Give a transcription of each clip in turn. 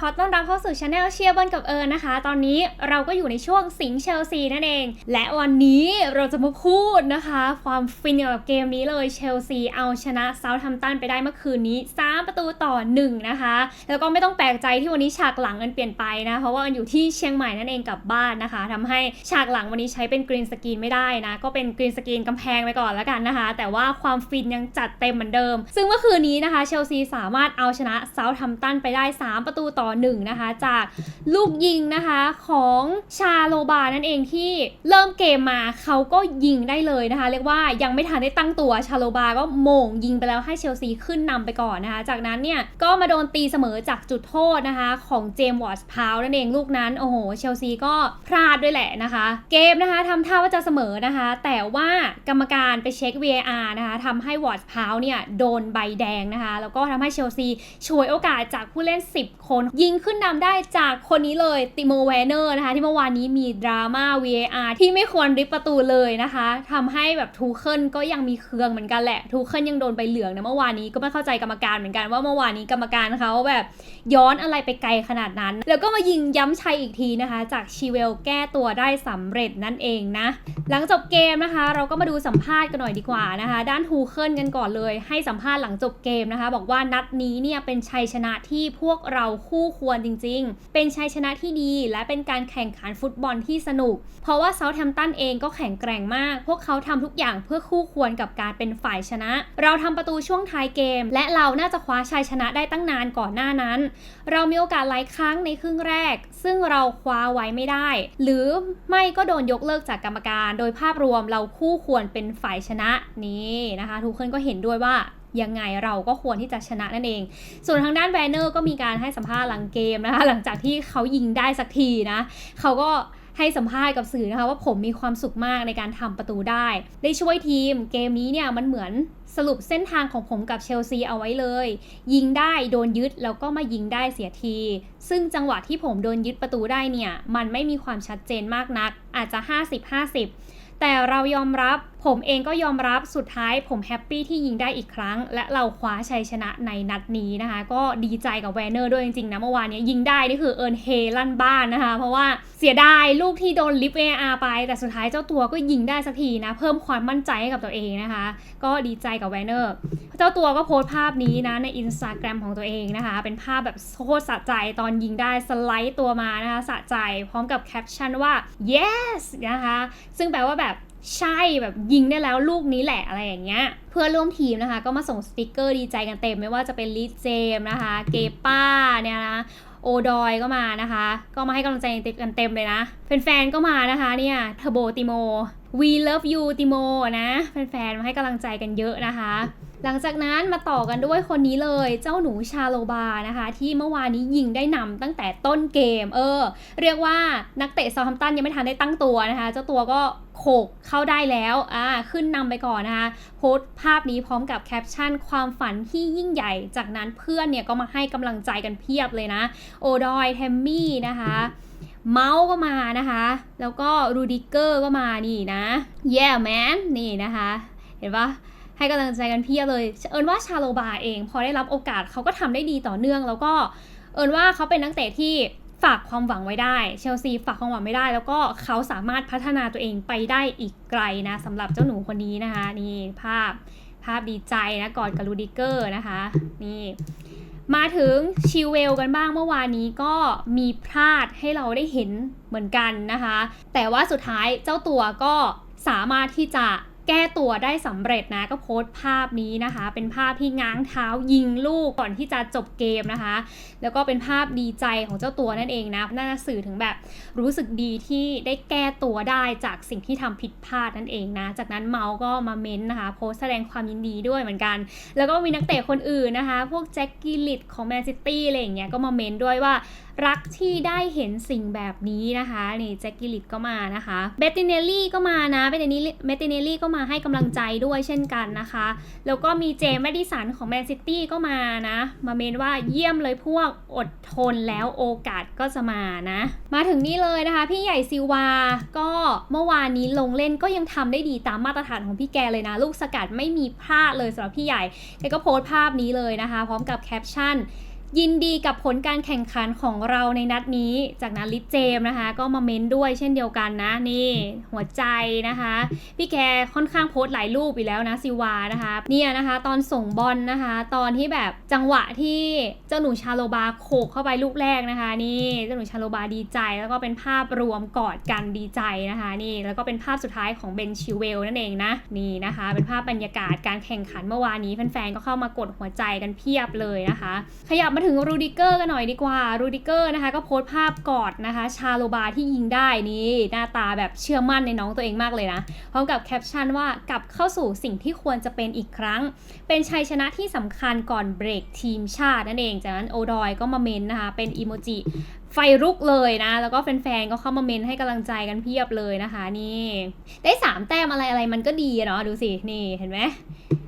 ขอต้อนรับเข้าสู่ช anel เชียร์บอลกับเอิญนะคะ ตอนนี้เราก็อยู่ในช่วงสิงเชลซีนั่นเอง และวันนี้เราจะมาพูดนะคะ ความฟินเกี่ยวกับเกมนี้เลยเชลซีเอาชนะเซาท์แฮมป์ตันไปได้เมื่อคืนนี้ 3 ประตูต่อ 1 นะคะ แล้วก็ไม่ต้องแปลกใจที่วันนี้ฉากหลังเอิญเปลี่ยนไปนะ เพราะว่าเอิญอยู่ที่เชียงใหม่นั่นเองกลับบ้านนะคะทำให้ฉากหลังวันนี้ใช้เป็นกรีนสกรีนไม่ได้นะก็เป็นกรีนสกรีนกำแพงไปก่อนแล้วกันนะคะ แต่ว่าความฟินยังจัดเต็มเหมือนเดิม ซึ่งเมื่อคืนนี้นะคะเชลซีสามารถเอาชนะเซาท์แฮมป์ตันไปได้ 3 ประตูต่อ1 นะคะ จากลูกยิงนะคะของชาโลบานั่นเองที่เริ่มเกมมาเขาก็ยิงได้เลยนะคะ เรียกว่ายังไม่ทันได้ตั้งตัวชาโลบาก็โหม่งยิงไปแล้วให้เชลซีขึ้นนำไปก่อนนะคะ จากนั้นเนี่ยก็มาโดนตีเสมอจากจุดโทษนะคะ ของเจมส์วอร์พาวนั่นเองลูกนั้นโอ้โหเชลซีก็พลาดด้วยแหละนะคะ เกมนะคะทำท่าว่าจะเสมอนะคะ แต่ว่ากรรมการไปเช็ค VAR นะคะทำให้วอร์พาวเนี่ยโดนใบแดงนะคะ แล้วก็ทำให้เชลซีฉวยโอกาสจากผู้เล่น 10 คนยิงขึ้นนำได้จากคนนี้เลยติโมแวนเนอร์นะคะ ที่เมื่อวานนี้มีดราม่า VAR ที่ไม่ควรริบประตูเลยนะคะทำให้แบบทูเคิลก็ยังมีเคืองเหมือนกันแหละ ทูเคิลยังโดนใบเหลืองนะเมื่อวานนี้ก็ไม่เข้าใจกรรมการเหมือนกันว่าเมื่อวานนี้กรรมการเขาแบบย้อนอะไรไปไกลขนาดนั้น แล้วก็มายิงย้ำชัยอีกทีนะคะ จากชีเวลแก้ตัวได้สำเร็จนั่นเองนะ หลังจบเกมนะคะ เราก็มาดูสัมภาษณ์กันหน่อยดีกว่านะคะ ด้านทูเคิลกันก่อนเลย ให้สัมภาษณ์หลังจบเกมนะคะ บอกว่านัดนี้เนี่ยเป็นชัยชนะที่พวกเราคู่ควรจริง ๆ เป็นชัยชนะที่ดี และเป็นการแข่งขันฟุตบอลที่สนุก เพราะว่าเซาท์แฮมป์ตันเองก็แข็งแกร่งมาก พวกเขาทำทุกอย่างเพื่อคู่ควรกับการเป็นฝ่ายชนะ เราทำประตูช่วงท้ายเกม และเราน่าจะคว้าชัยชนะได้ตั้งนานก่อนหน้านั้น เรามีโอกาสหลายครั้งในครึ่งแรก ซึ่งเราคว้าไว้ไม่ได้ หรือไม่ก็โดนยกเลิกจากกรรมการ โดยภาพรวมเราคู่ควรเป็นฝ่ายชนะนี่นะคะ ทุกคนก็เห็นด้วยว่า ยังไงเราก็ควรที่จะชนะนั่นเอง ส่วนทางด้านแวนเนอร์ก็มีการให้สัมภาษณ์หลังเกมนะคะ หลังจากที่เขายิงได้สักทีนะ เขาก็ให้สัมภาษณ์กับสื่อนะคะว่าผมมีความสุขมากในการทำประตูได้ ได้ช่วยทีมเกมนี้เนี่ยมันเหมือนสรุปเส้นทางของผมกับเชลซีเอาไว้เลย ยิงได้โดนยึดแล้วก็มายิงได้เสียที ซึ่งจังหวะที่ผมโดนยึดประตูได้เนี่ย มันไม่มีความชัดเจนมากนัก อาจจะ 50-50 แต่เรายอมรับ ผมเองก็ยอมรับสุดท้ายผมแฮปปี้ที่ยิงได้อีกครั้ง และเราคว้าชัยชนะในนัดนี้นะคะ ก็ดีใจกับแวนเนอร์ด้วยจริงๆนะเมื่อวานนี้ยิงได้นี่คือเอิร์นเฮลั่นบ้านนะคะ เพราะว่าเสียดายลูกที่โดนลิฟเออาร์ไป แต่สุดท้ายเจ้าตัวก็ยิงได้สักทีนะ เพิ่มความมั่นใจให้กับตัวเองนะคะ ก็ดีใจกับแวนเนอร์เจ้าตัวก็โพสต์ภาพนี้นะในอินสตาแกรมของตัวเองนะคะ เป็นภาพแบบโคตรสะใจตอนยิงได้สไลด์ตัวมานะคะสะใจพร้อมกับแคปชั่นว่า yes นะคะซึ่งแปลว่าแบบ ใช่แบบยิงได้แล้วลูกนี้แหละอะไรอย่างเงี้ย เพื่อร่วมทีมนะคะ ก็มาส่งสติกเกอร์ดีใจกันเต็มไม่ว่าจะเป็นลิเจมนะคะ เกป้าเนี่ยนะโอดอยก็มานะคะ ก็มาให้กำลังใจกันเต็มเลยนะแฟนๆก็มานะคะเนี่ยเทอร์โบติโม we love you ติโมนะแฟนๆ มาให้กำลังใจกันเยอะนะคะ หลังจากนั้นมาต่อกันด้วยคนนี้เลยเจ้าหนูชาโลบานะคะ ที่เมื่อวานนี้ยิงได้นำตั้งแต่ต้นเกม เออ เรียกว่านักเตะซาท์แฮมตันยังไม่ทันได้ตั้งตัวนะคะ เจ้าตัวก็โขกเข้าได้แล้วอ่าขึ้นนำไปก่อนนะคะ โพสต์ภาพนี้พร้อมกับแคปชั่นความฝันที่ยิ่งใหญ่ จากนั้นเพื่อนเนี่ยก็มาให้กำลังใจกันเพียบเลยนะ โอดอยเทมมี่นะคะ เมาส์ก็มานะคะ แล้วก็รูดิเกอร์ก็มานี่นะ yeah man นี่นะคะ เห็นปะให้กำลังใจกันเพียบเลย เอินว่าชาโลบาเอง พอได้รับโอกาสเขาก็ทำได้ดีต่อเนื่อง แล้วก็เอินว่าเขาเป็นนักเตะที่ฝากความหวังไว้ได้ เชลซีฝากความหวังไม่ได้ แล้วก็เขาสามารถพัฒนาตัวเองไปได้อีกไกลนะสำหรับเจ้าหนูคนนี้นะคะ นี่ภาพภาพดีใจนะกอดกับรูดิเกอร์นะคะ นี่ มาถึงชิวเวลกันบ้างเมื่อวานนี้ก็มีพลาดให้เราได้เห็นเหมือนกันนะคะ แต่ว่าสุดท้ายเจ้าตัวก็สามารถที่จะ แก้ตัวได้สำเร็จนะก็โพสต์ภาพนี้นะคะ เป็นภาพที่ง้างเท้ายิงลูกก่อนที่จะจบเกมนะคะ แล้วก็เป็นภาพดีใจของเจ้าตัวนั่นเองนะน่าจะสื่อถึงแบบรู้สึกดีที่ได้แก้ตัวได้จากสิ่งที่ทำผิดพลาดนั่นเองนะ จากนั้นเมาส์ก็มาเม้นต์นะคะ โพสต์แสดงความยินดีด้วยเหมือนกัน แล้วก็มีนักเตะคนอื่นนะคะ พวกแจ็คกิลิตของแมนซิตี้อะไรอย่างเงี้ยก็มาเม้นต์ด้วยว่ารักที่ได้เห็นสิ่งแบบนี้นะคะนี่แจ็คกิลิตก็มานะคะเบตติเนลลี่ก็มานะเบตตินี่เบตติเนลลี่ก็มาให้กำลังใจด้วยเช่นกันนะคะ แล้วก็มีเจมส์แมดิสันของแมนซิตี้ก็มานะ มาเมนว่าเยี่ยมเลยพวกอดทนแล้วโอกาสก็จะมานะ มาถึงนี่เลยนะคะ พี่ใหญ่ซิวาก็เมื่อวานนี้ลงเล่นก็ยังทำได้ดีตามมาตรฐานของพี่แกเลยนะ ลูกสกัดไม่มีพลาดเลยสำหรับพี่ใหญ่แกก็โพสต์ภาพนี้เลยนะคะ พร้อมกับแคปชั่น ยินดีกับผลการแข่งขันของเราในนัดนี้ จากนั้นลิเจมนะคะ ก็มาเม้นด้วยเช่นเดียวกันนะนี่ หัวใจนะคะ พี่แกค่อนข้างโพสต์หลายรูปอีกแล้วนะซิวานะคะ เนี่ยนะคะตอนส่งบอลนะคะ ตอนที่แบบจังหวะที่เจ้าหนูชาโลบาโขกเข้าไปลูกแรกนะคะ นี่เจ้าหนูชาโลบาดีใจ แล้วก็เป็นภาพรวมกอดกันดีใจนะคะ นี่แล้วก็เป็นภาพสุดท้ายของเบนชิวเวลนั่นเองนะนี่นะคะ เป็นภาพบรรยากาศการแข่งขันเมื่อวานนี้แฟนๆก็เข้ามากดหัวใจกันเพียบเลยนะคะ ขยับมาถึงรูดิเกอร์กันหน่อยดีกว่า รูดิเกอร์นะคะก็โพสต์ภาพกอดนะคะ ชาโลบาที่ยิงได้นี่หน้าตาแบบเชื่อมั่นในน้องตัวเองมากเลยนะ พร้อมกับแคปชั่นว่ากลับเข้าสู่สิ่งที่ควรจะเป็นอีกครั้ง เป็นชัยชนะที่สำคัญก่อนเบรกทีมชาตินั่นเอง จากนั้นโอดอยก็มาเมนนะคะ เป็นอีโมจิไฟรุกเลยนะ แล้วก็แฟนๆ ก็เข้ามาเมนให้กำลังใจกันเพียบเลยนะคะ นี่ ได้ 3 แต้มอะไรอะไรมันก็ดีเนาะดูสิ นี่เห็นไหม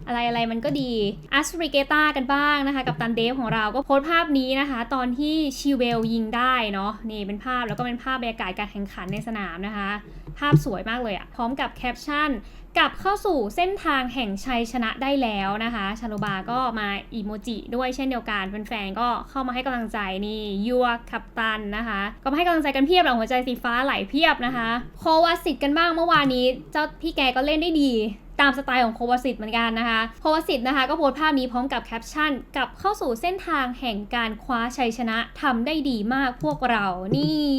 อะไรอะไรมันก็ดีอัสริเกตากันบ้างนะคะ กับตันเดฟของเราก็โพสต์ภาพนี้นะคะ ตอนที่ชิเวลยิงได้เนาะนี่เป็นภาพแล้วก็เป็นภาพบรรยากาศการแข่งขันในสนามนะคะ ภาพสวยมากเลยอะพร้อมกับแคปชั่นกลับเข้าสู่เส้นทางแห่งชัยชนะได้แล้วนะคะ ชาโลบาก็มาอีโมจิด้วยเช่นเดียวกันแฟนๆก็เข้ามาให้กำลังใจนี่ยัวคับตันนะคะ ก็มาให้กำลังใจกันเพียบเลยหัวใจสีฟ้าไหลเพียบนะคะโควาสิตกันบ้างเมื่อวานนี้ เจ้าพี่แกก็เล่นได้ดี ตามสไตล์ของโควาสิตเหมือนกันนะคะ โควาสิตนะคะก็โพสต์ภาพนี้พร้อมกับแคปชั่นกลับเข้าสู่เส้นทางแห่งการคว้าชัยชนะทำได้ดีมากพวกเรานี่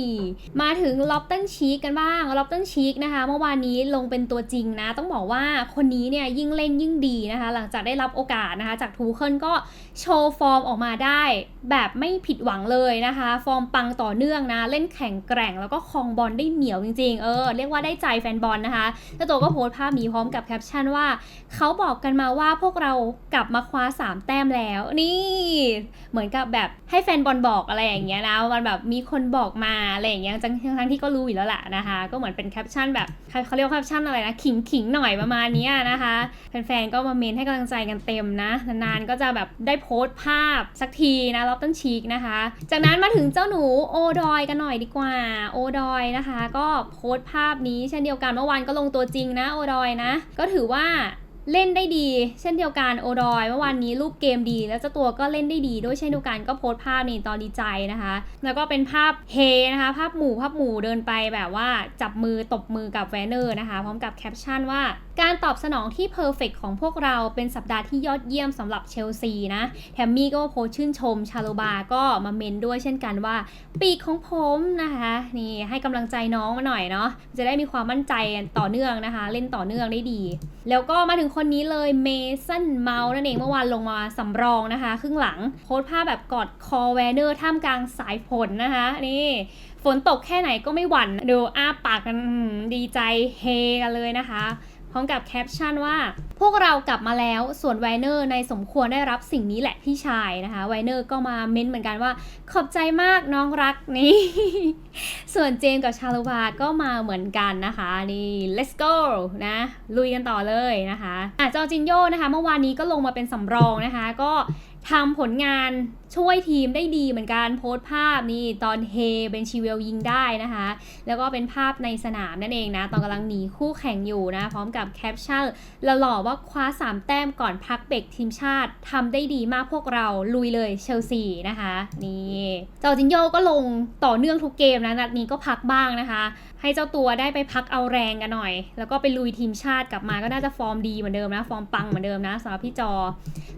มาถึงล็อบตันชีกกันบ้างล็อบตันชีกนะคะ เมื่อวานนี้ลงเป็นตัวจริงนะ ต้องบอกว่าคนนี้เนี่ยยิ่งเล่นยิ่งดีนะคะ หลังจากได้รับโอกาสนะคะ จากทูเคิลก็โชว์ฟอร์มออกมาได้ แบบไม่ผิดหวังเลยนะคะ ฟอร์มปังต่อเนื่องนะ เล่นแข็งแกร่งแล้วก็คองบอลได้เหนียวจริงๆ เออเรียกว่าได้ใจแฟนบอลนะคะเจ้าตัวก็โพสต์ภาพนี้พร้อมกับแคปชั่นว่าเขาบอกกันมาว่าพวกเรากลับมาคว้า 3 แต้มแล้ว นี่เหมือนกับแบบให้แฟนบอลบอกอะไรอย่างเงี้ยนะมันแบบมีคนบอกมาอะไรอย่างเงี้ยทั้งทั้งที่ก็รู้อยู่แล้วแหละนะคะ ก็เหมือนเป็นแคปชั่นแบบเขาเรียกแคปชั่นอะไรนะขิงขิงหน่อยประมาณนี้นะคะแฟนๆก็มาเมนให้กำลังใจกันเต็มนะนานๆก็จะแบบได้โพสต์ภาพสักทีนะล็อบตันชีกนะคะ จากนั้นมาถึงเจ้าหนูโอดอยกันหน่อยดีกว่าโอดอยนะคะ ก็โพสต์ภาพนี้เช่นเดียวกันเมื่อวานก็ลงตัวจริงนะโอดอยนะ ก็ถือว่า เล่นได้ดี เช่นเดียวกันโอดอยเมื่อวานนี้รูปเกมดี แล้วเจ้าตัวก็เล่นได้ดี ด้วยเช่นเดียวกันก็โพสต์ภาพนี่ตอนดีใจนะคะ แล้วก็เป็นภาพเฮนะคะ ภาพหมู่ภาพหมู่เดินไปแบบว่าจับมือตบมือกับแวนเนอร์นะคะ พร้อมกับแคปชั่นว่า การตอบสนองที่เพอร์เฟกของพวกเราเป็นสัปดาห์ที่ยอดเยี่ยมสำหรับเชลซีนะแถมมี่ก็โพสชื่นชมชาโลบาก็มาเมนด้วยเช่นกันว่า ปีกของผมนะคะนี่ให้กำลังใจน้องมาหน่อยเนาะจะได้มีความมั่นใจต่อเนื่องนะคะ เล่นต่อเนื่องได้ดี แล้วก็มาถึงคนนี้เลยเมสันเมาส์นั่นเองเมื่อวานลงมาสำรองนะคะ ครึ่งหลังโพสภาพแบบกอดคอแวนเนอร์ท่ามกลางสายฝนนะคะ นี่ฝนตกแค่ไหนก็ไม่หวั่นดูอ้าปากกันดีใจเฮกันเลยนะคะ ร้อมกับแคปชั่นว่า พวกเรากลับมาแล้วส่วนไวเนอร์ในสมควรได้รับสิ่งนี้แหละพี่ชายนะคะไวเนอร์ก็มาเม้นเหมือนกันว่า ขอบใจมากน้องรักนี่ ส่วนเจมกับชาลวาก็มาเหมือนกันนะคะนี่ let's go นะลุยกันต่อเลยนะคะอะจอจินโยนะคะ เมื่อวานนี้ก็ลงมาเป็นสำรองนะคะ ก็ทำผลงานช่วยทีมได้ดีเหมือนกันโพสต์ภาพนี่ตอนเฮเบนชิเวลยิงได้นะคะ แล้วก็เป็นภาพในสนามนั่นเองนะ ตอนกำลังหนีคู่แข่งอยู่นะ พร้อมกับแคปชั่นหล่อว่าคว้า 3 แต้มก่อนพักเบรกทีมชาติทำได้ดีมากพวกเราลุยเลยเชลซีนะคะ นี่จอจินโยก็ลงต่อเนื่องทุกเกมนะนัดนี้ก็พักบ้างนะคะ ให้เจ้าตัวได้ไปพักเอาแรงกันหน่อย แล้วก็ไปลุยทีมชาติกลับมาก็น่าจะฟอร์มดีเหมือนเดิมนะฟอร์มปังเหมือนเดิมนะสำหรับพี่จอ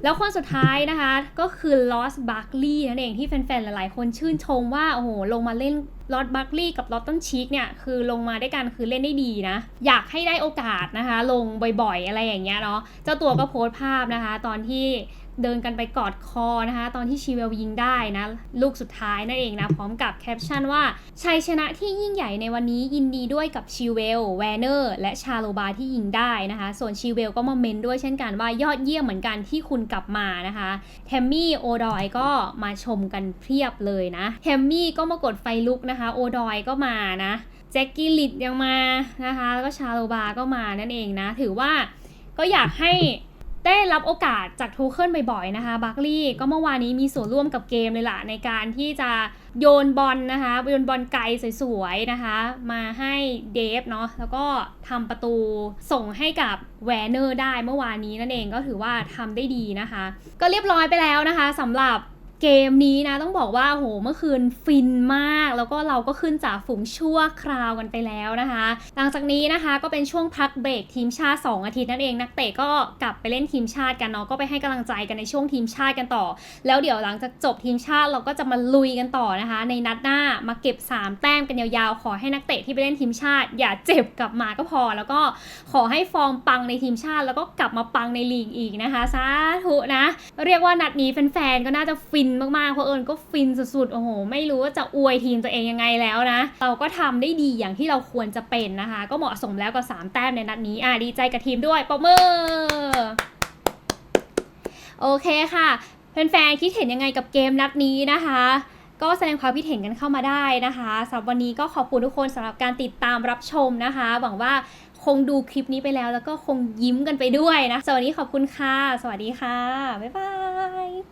แล้วคนสุดท้ายนะคะก็คือลอสบััคลีนั่นเองที่แฟนๆ หลายๆ คนชื่นชมว่า โอ้โห ลงมาเล่นลอตบัคลีกับลอตตันชีกเนี่ย คือลงมาด้วยกันคือเล่นได้ดีนะ อยากให้ได้โอกาสนะคะ ลงบ่อยๆ อะไรอย่างเงี้ยเนาะเจ้าตัวก็โพสต์ภาพนะคะ ตอนที่ เดินกันไปกอดคอนะคะ ตอนที่ชีเวลยิงได้นะ ลูกสุดท้ายนั่นเองนะ พร้อมกับแคปชั่นว่าชัยชนะที่ยิ่งใหญ่ในวันนี้ยินดีด้วยกับชิเวลแวนเนอร์และชาโลบาที่ยิงได้นะคะ ส่วนชิเวลก็มาเมนด้วยเช่นกันว่ายอดเยี่ยมเหมือนกันที่คุณกลับมานะคะแทมมี่โอดอยก็มาชมกันเพียบเลยนะแทมมี่ก็มากดไฟลุกนะคะ โอดอยก็มานะแจ็คกี้ลิดยังมานะคะ แล้วก็ชาโลบาก็มานั่นเองนะ ถือว่าก็อยากให้ ได้รับโอกาสจากทูเคิลบ่อยๆนะคะบัคลี่ก็เมื่อวานนี้มีส่วนร่วมกับเกมเลยล่ะ ในการที่จะโยนบอลนะคะโยนบอลไกลสวยๆนะคะ มาให้เดฟเนาะแล้วก็ทำประตูส่งให้กับแวนเนอร์ได้เมื่อวานนี้นั่นเองก็ถือว่าทำได้ดีนะคะ ก็เรียบร้อยไปแล้วนะคะสำหรับ เกมนี้นะต้องบอกว่าโหเมื่อคืนฟินมาก แล้วก็เราก็ขึ้นจากฝูงชั่วคราวกันไปแล้วนะคะ หลังจากนี้นะคะก็เป็นช่วงพักเบรกทีมชาติ 2 อาทิตย์นั่นเองนักเตะก็กลับไปเล่นทีมชาติกันเนาะก็ไปให้กำลังใจกันในช่วงทีมชาติกันต่อ แล้วเดี๋ยวหลังจากจบทีมชาติเราก็จะมาลุยกันต่อนะคะ ในนัดหน้ามาเก็บ 3 แต้มกันยาวๆ ขอให้นักเตะที่ไปเล่นทีมชาติ อย่าเจ็บกลับมาก็พอ แล้วก็ขอให้ฟอร์มปังในทีมชาติ แล้วก็กลับมาปังในลีกอีกนะคะสาธุนะเรียกว่านัดนี้แฟนๆก็น่าจะฟินมากๆเพราะเอิญก็ฟินสุดๆ โอ้โห ไม่รู้ว่าจะอวยทีมตัวเองยังไงแล้วนะ เราก็ทำได้ดีอย่างที่เราควรจะเป็นนะคะ ก็เหมาะสมแล้วกับ 3 แต้มในนัดนี้อะดีใจกับทีมด้วยปรบมือ โอเคค่ะแฟนๆคิดเห็นยังไงกับเกมนัดนี้นะคะก็แสดงความคิดเห็นกันเข้ามาได้นะคะสำหรับวันนี้ก็ขอบคุณทุกคนสำหรับการติดตามรับชมนะคะ หวังว่าคงดูคลิปนี้ไปแล้ว แล้วก็คงยิ้มกันไปด้วยนะสวัสดีขอบคุณค่ะ สวัสดีค่ะ บ๊ายบาย